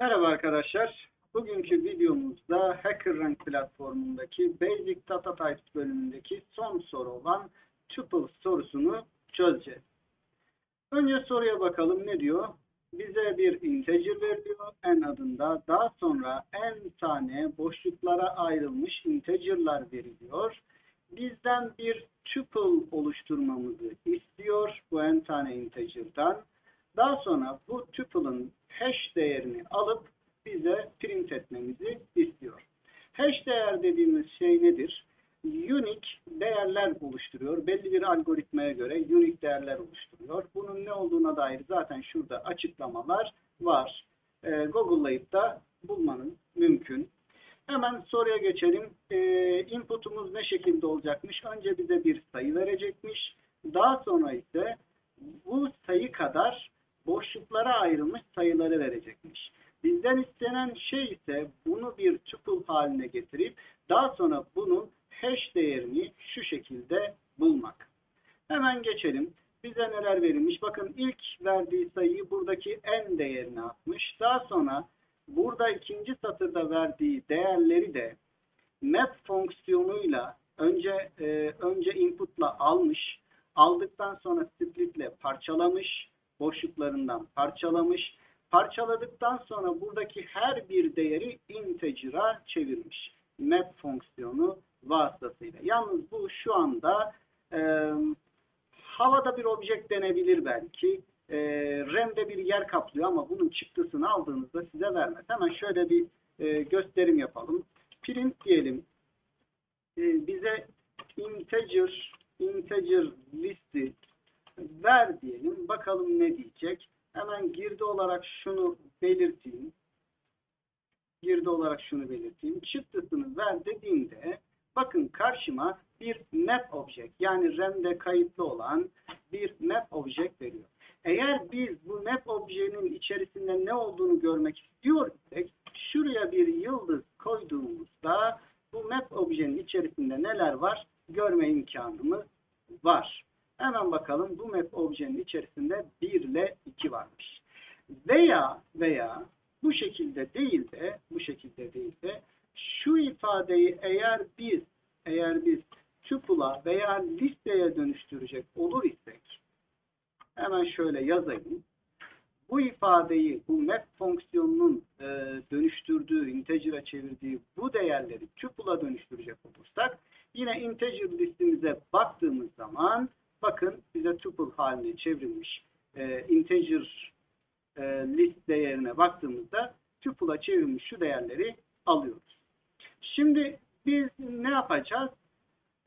Merhaba arkadaşlar. Bugünkü videomuzda HackerRank platformundaki Basic Data Types bölümündeki son soru olan tuple sorusunu çözeceğiz. Önce soruya bakalım ne diyor? Bize bir integer veriliyor n adında. Daha sonra n tane boşluklara ayrılmış integer'lar veriliyor. Bizden bir tuple oluşturmamızı istiyor bu n tane integer'dan. Daha sonra bu tuple'ın hash değerini alıp bize print etmemizi istiyor. Hash değer dediğimiz şey nedir? Unique değerler oluşturuyor. Belli bir algoritmaya göre unique değerler oluşturuyor. Bunun ne olduğuna dair zaten şurada açıklamalar var. Ee, Google'layıp da bulmanız mümkün. Hemen soruya geçelim. Ee, input'umuz ne şekilde olacakmış? Önce bize bir sayı verecekmiş. Daha sonra ise bu sayı kadar boşluklara ayrılmış sayıları verecekmiş. Bizden istenen şey ise bunu bir tuple haline getirip daha sonra bunun hash değerini şu şekilde bulmak. Hemen geçelim. Bize neler verilmiş? Bakın ilk verdiği sayıyı buradaki n değerine atmış. Daha sonra burada ikinci satırda verdiği değerleri de map fonksiyonuyla önce e, önce inputla almış. Aldıktan sonra splitle parçalamış boşluklarından parçalamış. Parçaladıktan sonra buradaki her bir değeri integer'a çevirmiş. Map fonksiyonu vasıtasıyla. Yalnız bu şu anda e, havada bir object denebilir belki. E, RAM'de bir yer kaplıyor ama bunun çıktısını aldığınızda size vermez. Hemen şöyle bir e, gösterim yapalım. Print diyelim. E, bize integer integer listi ver diyelim. Bakalım ne diyecek. Hemen girdi olarak şunu belirteyim. Girdi olarak şunu belirteyim. Çıktısını ver dediğimde bakın karşıma bir map object yani RAM'de kayıtlı olan bir map object veriyor. Eğer biz bu map objenin içerisinde ne olduğunu görmek istiyor şuraya bir yıldız koyduğumuzda bu map objenin içerisinde neler var görme imkanımız var. Hemen bakalım bu map objenin içerisinde 1 ile 2 varmış. Veya veya bu şekilde değil de bu şekilde değil de şu ifadeyi eğer biz eğer biz tuple'a veya listeye dönüştürecek olur isek hemen şöyle yazayım. Bu ifadeyi bu map fonksiyonunun e, dönüştürdüğü, integer'a çevirdiği bu değerleri tuple'a dönüştürecek olursak yine integer listemize baktığımız zaman bakın bize tuple haline çevrilmiş e, integer e, list değerine baktığımızda tuple'a çevrilmiş şu değerleri alıyoruz. Şimdi biz ne yapacağız?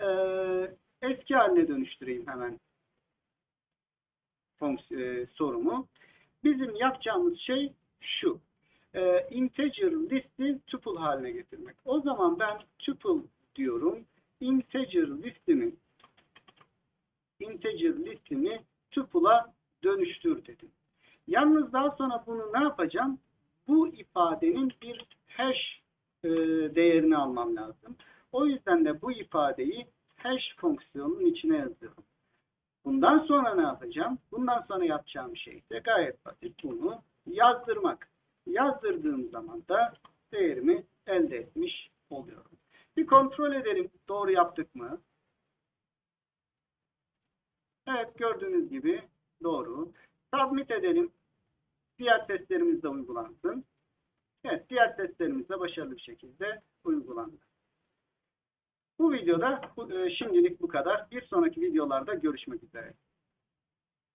E, eski haline dönüştüreyim hemen e, sorumu. Bizim yapacağımız şey şu. E, integer listi tuple haline getirmek. O zaman ben tuple diyorum. Integer listimi integer listimi tuple'a dönüştür dedim. Yalnız daha sonra bunu ne yapacağım? Bu ifadenin bir hash e, değerini almam lazım. O yüzden de bu ifadeyi hash fonksiyonunun içine yazıyorum. Bundan sonra ne yapacağım? Bundan sonra yapacağım şey ise gayet basit. Bunu yazdırmak. Yazdırdığım zaman da değerimi elde etmiş oluyorum. Bir kontrol edelim. Doğru yaptık mı? Evet gördüğünüz gibi doğru. Submit edelim. Diğer testlerimiz de uygulansın. Evet diğer testlerimiz de başarılı bir şekilde uygulandı. Bu videoda e, şimdilik bu kadar. Bir sonraki videolarda görüşmek üzere.